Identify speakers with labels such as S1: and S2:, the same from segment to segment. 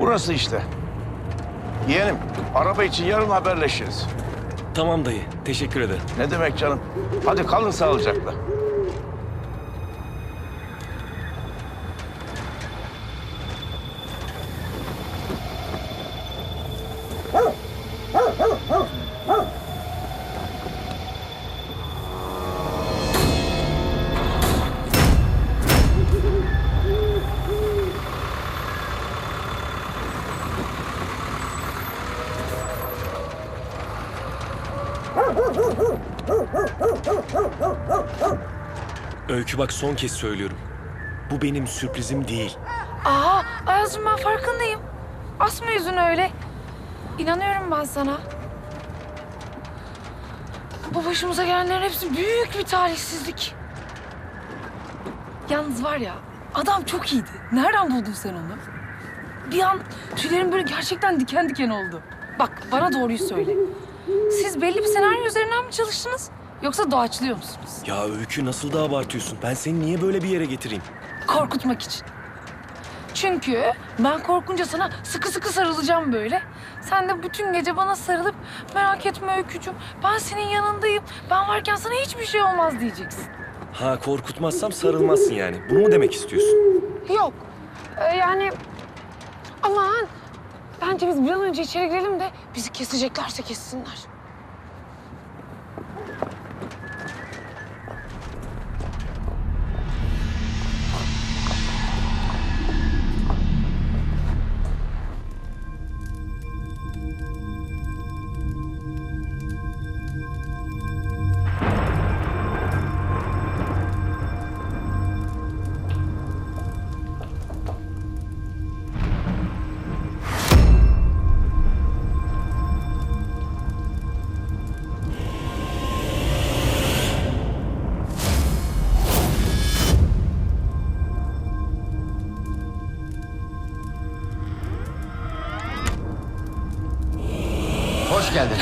S1: Burası işte. Yeğenim, araba için yarın haberleşiriz.
S2: Tamam dayı. Teşekkür ederim.
S1: Ne demek canım? Hadi kalın sağlıcakla.
S2: Öykü bak son kez söylüyorum. Bu benim sürprizim değil.
S3: Aa Ayaz'cığım ben farkındayım. Asma yüzünü öyle. İnanıyorum ben sana. Bu başımıza gelenlerin hepsi büyük bir talihsizlik. Yalnız var ya adam çok iyiydi. Nereden buldun sen onu? Bir an tüylerim böyle gerçekten diken diken oldu. Bak bana doğruyu söyle. Siz belli bir senaryo üzerinden mi çalıştınız? Yoksa doğaçlıyor musunuz?
S2: Ya Öykü nasıl da abartıyorsun? Ben seni niye böyle bir yere getireyim?
S3: Korkutmak için. Çünkü ben korkunca sana sıkı sıkı sarılacağım böyle. Sen de bütün gece bana sarılıp merak etme Öykücüğüm ben senin yanındayım. Ben varken sana hiçbir şey olmaz diyeceksin.
S2: Ha korkutmazsam sarılmazsın yani. Bunu mu demek istiyorsun?
S3: Yok. Ee, yani aman bence biz bir an önce içeri girelim de bizi keseceklerse kessinler.
S4: Hoş geldin.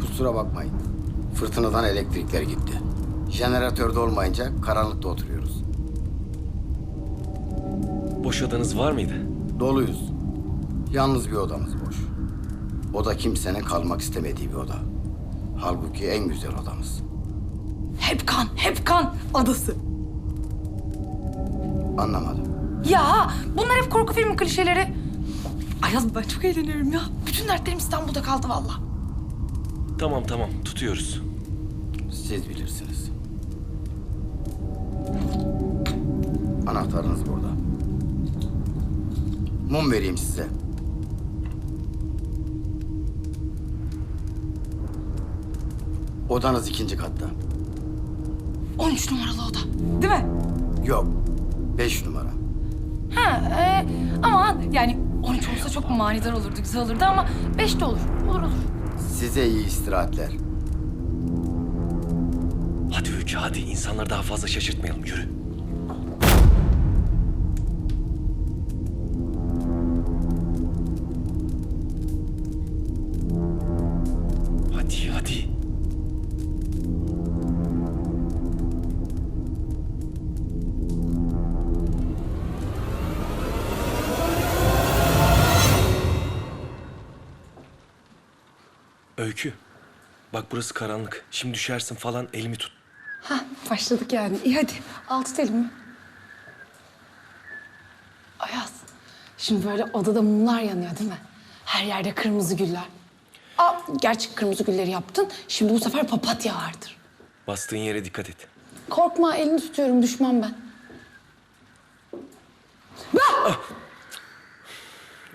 S4: Kusura bakmayın. Fırtınadan elektrikler gitti. Jeneratörde olmayınca karanlıkta oturuyoruz.
S2: Boş odanız var mıydı?
S4: Doluyuz. Yalnız bir odamız boş. O da kimsenin kalmak istemediği bir oda. Halbuki en güzel odamız.
S3: Hep kan, hep kan adası.
S4: Anlamadım.
S3: Ya bunlar hep korku filmi klişeleri. Ayaz ben çok eğleniyorum ya. Bütün dertlerim İstanbul'da kaldı vallahi.
S2: Tamam tamam tutuyoruz.
S4: Siz bilirsiniz. Anahtarınız burada. Mum vereyim size. Odanız ikinci katta.
S3: 13 numaralı oda. Değil mi?
S4: Yok. Beş numara.
S3: Ha, e, ama yani 13 olsa çok manidar olurdu, güzel olurdu ama 5 de olur. Olur olur.
S4: Size iyi istirahatler.
S2: Hadi Öykü hadi. İnsanları daha fazla şaşırtmayalım. Yürü. Öykü. Bak burası karanlık. Şimdi düşersin falan elimi tut.
S3: Ha, başladık yani. İyi hadi. Al tut elimi. Ayaz, şimdi böyle odada mumlar yanıyor değil mi? Her yerde kırmızı güller. Aa, gerçi kırmızı gülleri yaptın. Şimdi bu sefer papatya vardır.
S2: Bastığın yere dikkat et.
S3: Korkma, elini tutuyorum. Düşmem ben.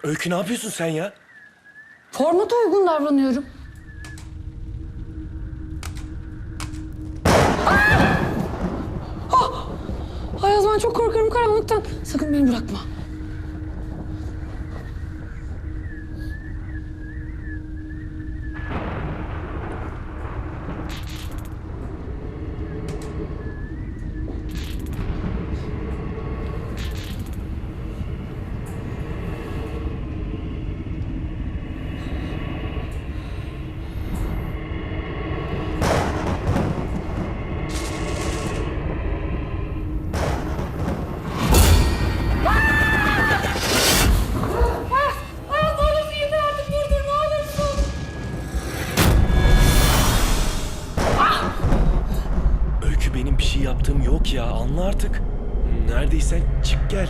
S2: Öykü ne yapıyorsun sen ya?
S3: Formata uygun davranıyorum. Çok korkarım karanlıktan. Sakın beni bırakma.
S2: Yaptığım yok ya. Anla artık. Neredeysen çık gel.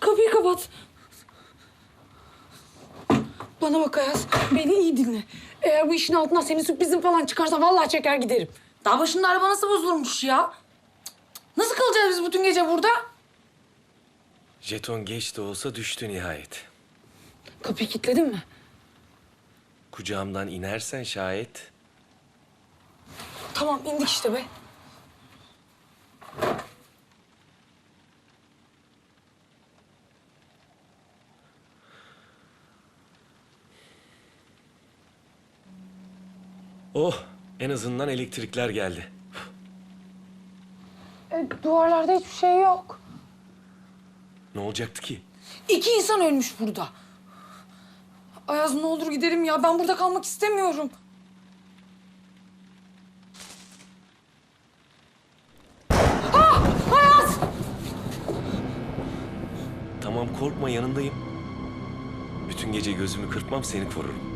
S3: Kapıyı kapat. Bana bak Ayaz, beni iyi dinle. Eğer bu işin altından senin sürprizin falan çıkarsa vallahi çeker giderim. Daha başında araba nasıl bozulmuş ya? Nasıl kalacağız biz bütün gece burada?
S2: Jeton geç de olsa düştü nihayet.
S3: Kapıyı kilitledin mi?
S2: Kucağımdan inersen şayet
S3: Tamam indik işte be.
S2: Oh en azından elektrikler geldi.
S3: E, duvarlarda hiçbir şey yok.
S2: Ne olacaktı ki?
S3: İki insan ölmüş burada. Ayaz ne olur gidelim ya. Ben burada kalmak istemiyorum. Ah! Ayaz!
S2: Tamam korkma yanındayım. Bütün gece gözümü kırpmam seni korurum.